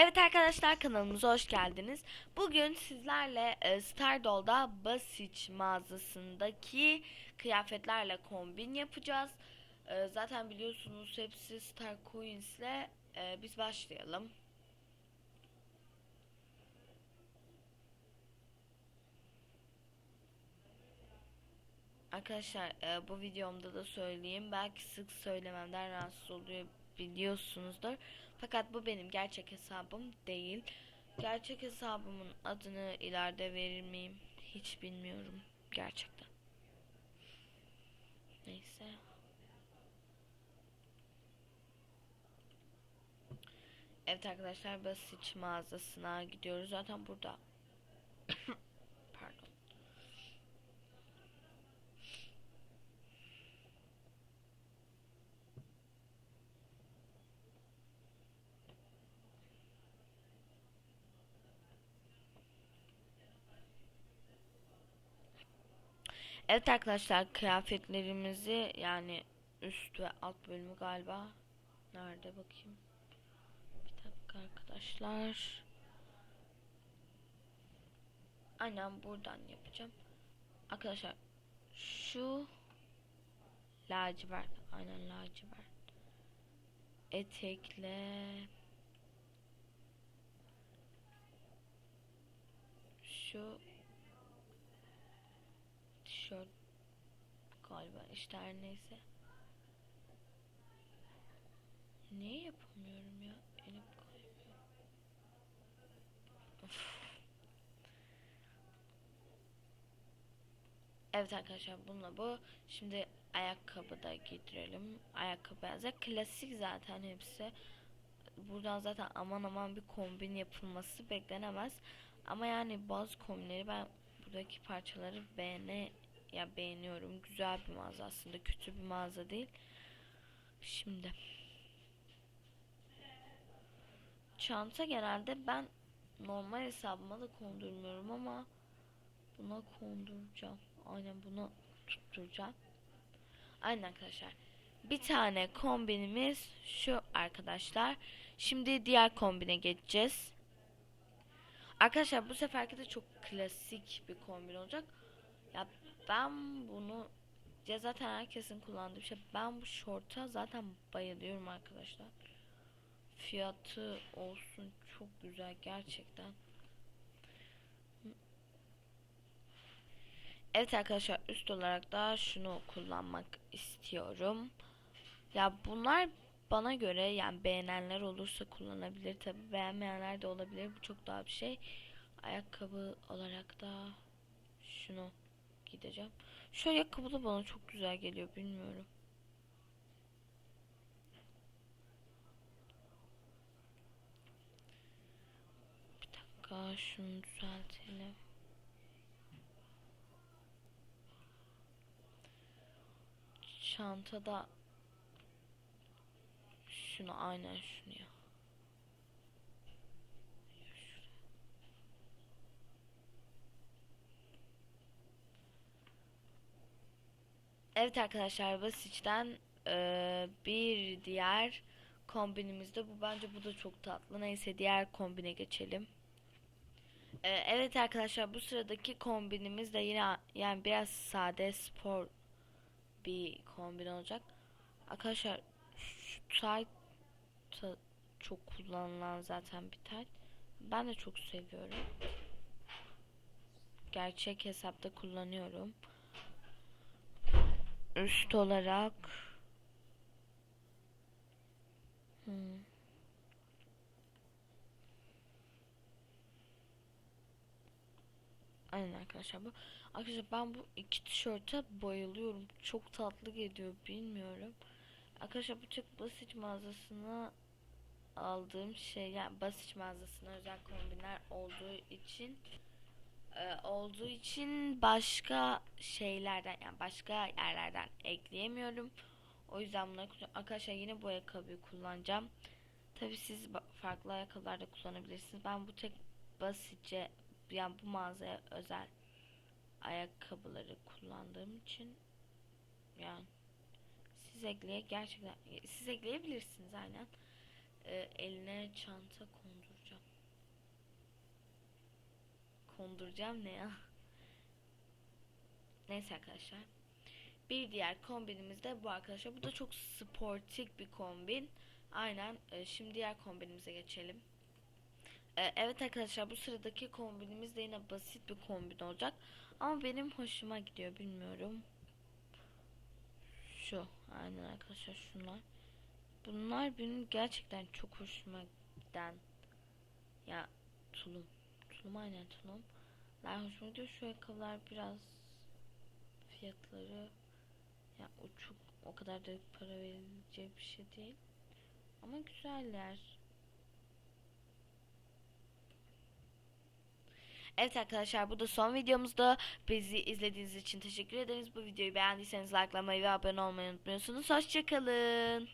Evet arkadaşlar kanalımıza hoş geldiniz. Bugün sizlerle e, Stardoll'da Basic mağazasındaki kıyafetlerle kombin yapacağız. E, zaten biliyorsunuz hepsi Star Coins'le e, biz başlayalım. Arkadaşlar e, bu videomda da söyleyeyim. Belki sık söylememden rahatsız oluyor biliyorsunuzdur. Fakat bu benim gerçek hesabım değil. Gerçek hesabımın adını ileride verir miyim? Hiç bilmiyorum gerçekten. Neyse. Evet arkadaşlar basit mağazasına gidiyoruz. Zaten burada. Evet arkadaşlar kıyafetlerimizi yani üst ve alt bölümü galiba nerede bakayım. Bir dakika arkadaşlar. Aynen buradan yapacağım. Arkadaşlar şu lacivert aynen lacivert etekle şu tişört galiba işte her neyse. Niye yapamıyorum ya? Elim kaymıyor. Evet arkadaşlar bununla bu. Şimdi ayakkabı da giydirelim. Ayakkabı beyazı. Klasik zaten hepsi. Buradan zaten aman aman bir kombin yapılması beklenemez. Ama yani bazı kombinleri ben buradaki parçaları beğene ya beğeniyorum. Güzel bir mağaza aslında. Kötü bir mağaza değil. Şimdi çanta genelde ben normal hesabıma da kondurmuyorum ama buna konduracağım. Aynen bunu tutturacağım. Aynen arkadaşlar. Bir tane kombinimiz şu arkadaşlar. Şimdi diğer kombine geçeceğiz. Arkadaşlar bu seferki de çok klasik bir kombin olacak. Ya ben bunu ya zaten herkesin kullandığı bir şey. Ben bu şorta zaten bayılıyorum arkadaşlar. Fiyatı olsun çok güzel gerçekten. Evet arkadaşlar üst olarak da şunu kullanmak istiyorum. Ya bunlar bana göre yani beğenenler olursa kullanabilir tabi beğenmeyenler de olabilir bu çok daha bir şey. Ayakkabı olarak da şunu gideceğim. Şu ayakkabı da bana çok güzel geliyor bilmiyorum. Bir dakika şunu düzeltelim. Çantada şunu aynen şunu ya. Evet arkadaşlar Basic'ten eee, bir diğer kombinimiz de bu. Bence bu da çok tatlı. Neyse diğer kombine geçelim. Eee, evet arkadaşlar bu sıradaki kombinimiz de yine yani biraz sade spor bir kombin olacak. Arkadaşlar şu tight çok kullanılan zaten bir tight. Ben de çok seviyorum. Gerçek hesapta kullanıyorum. Üst olarak hmm. Aynen arkadaşlar bu. Arkadaşlar ben bu iki tişörte bayılıyorum. Çok tatlı geliyor bilmiyorum. Arkadaşlar bu çok basit mağazasına aldığım şey yani basit mağazasına özel kombinler olduğu için olduğu için başka şeylerden yani başka yerlerden ekleyemiyorum. O yüzden bunları arkadaşlar yine bu ayakkabıyı kullanacağım. Tabi siz farklı ayakkabılar da kullanabilirsiniz. Ben bu tek basitçe yani bu mağazaya özel ayakkabıları kullandığım için yani siz ekleye gerçekten siz ekleyebilirsiniz aynen. Ee, eline çanta konduracağım. Konduracağım ne ya? Neyse arkadaşlar. Bir diğer kombinimiz de bu arkadaşlar. Bu da çok sportif bir kombin. Aynen. Ee, şimdi diğer kombinimize geçelim. Ee, evet arkadaşlar bu sıradaki kombinimiz de yine basit bir kombin olacak. Ama benim hoşuma gidiyor bilmiyorum. Şu. Aynen arkadaşlar şunlar. Bunlar benim gerçekten çok hoşuma giden. Ya tulum. Tulum aynen tulum. Daha hoşuma gidiyor. Şu ayakkabılar biraz fiyatları ya uçuk o kadar da para verilecek bir şey değil. Ama güzeller. Evet arkadaşlar bu da son videomuzda. Bizi izlediğiniz için teşekkür ederiz. Bu videoyu beğendiyseniz likelamayı ve abone olmayı unutmuyorsunuz. Hoşçakalın.